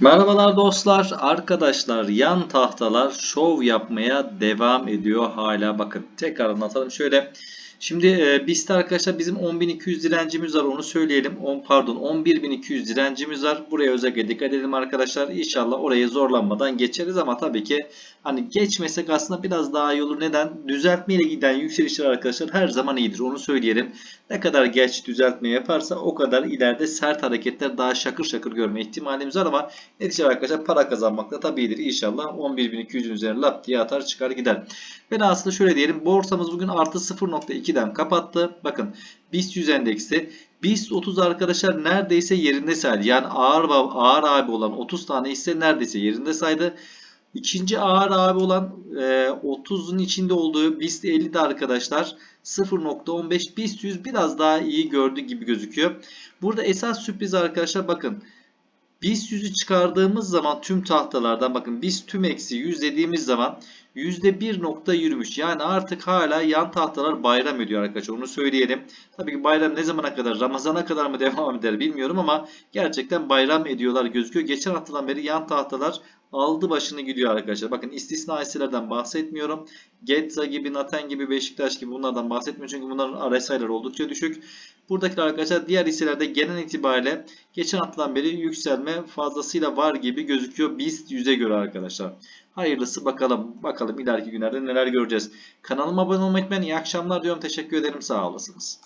Merhabalar dostlar, arkadaşlar yan tahtalar şov yapmaya devam ediyor hala bakın. Tekrar anlatalım şöyle. Şimdi e, BIST'te arkadaşlar bizim 10.200 direncimiz var onu söyleyelim. 10, pardon 11.200 direncimiz var. Buraya özellikle dikkat edelim arkadaşlar. İnşallah orayı zorlanmadan geçeriz ama tabii ki hani geçmesek aslında biraz daha iyi olur. Neden? Düzeltmeyle giden yükselişler arkadaşlar her zaman iyidir. Onu söyleyelim. Ne kadar geç düzeltme yaparsa o kadar ileride sert hareketler daha şakır şakır görme ihtimalimiz var ama Netice arkadaşlar para kazanmak da tabidir. İnşallah 11.200'ün üzerine lap diye atar çıkar gider. Ve aslında şöyle diyelim borsamız bugün artı 0.2'den kapattı. Bakın BIST 100 endeksi BIST 30 arkadaşlar neredeyse yerinde saydı. Yani ağır ağır abi olan 30 tane hisse neredeyse yerinde saydı. İkinci ağır abi olan e, 30'un içinde olduğu BIST 50 de arkadaşlar 0.15 BIST 100 biraz daha iyi gördü gibi gözüküyor. Burada esas sürpriz arkadaşlar bakın BIST 100'ü çıkardığımız zaman tüm tahtalardan bakın BIST tüm eksi 100 dediğimiz zaman %1 nokta yürümüş. Yani artık hala yan tahtalar bayram ediyor arkadaşlar. Onu söyleyelim. Tabii ki bayram ne zamana kadar? Ramazana kadar mı devam eder bilmiyorum ama gerçekten bayram ediyorlar gözüküyor. Geçen haftadan beri yan tahtalar aldı başını gidiyor arkadaşlar. Bakın istisna hisselerden bahsetmiyorum. Getza gibi, Naten gibi, Beşiktaş gibi bunlardan bahsetmiyorum. Çünkü bunların RSI'ları oldukça düşük. Buradakiler arkadaşlar diğer hisselerde genel itibariyle geçen haftadan beri yükselme fazlasıyla var gibi gözüküyor BIST 100'e göre arkadaşlar. Hayırlısı bakalım. Bakalım ileriki günlerde neler göreceğiz. Kanalıma abone olmayı unutmayın. İyi akşamlar diyorum. Teşekkür ederim. Sağ olasınız.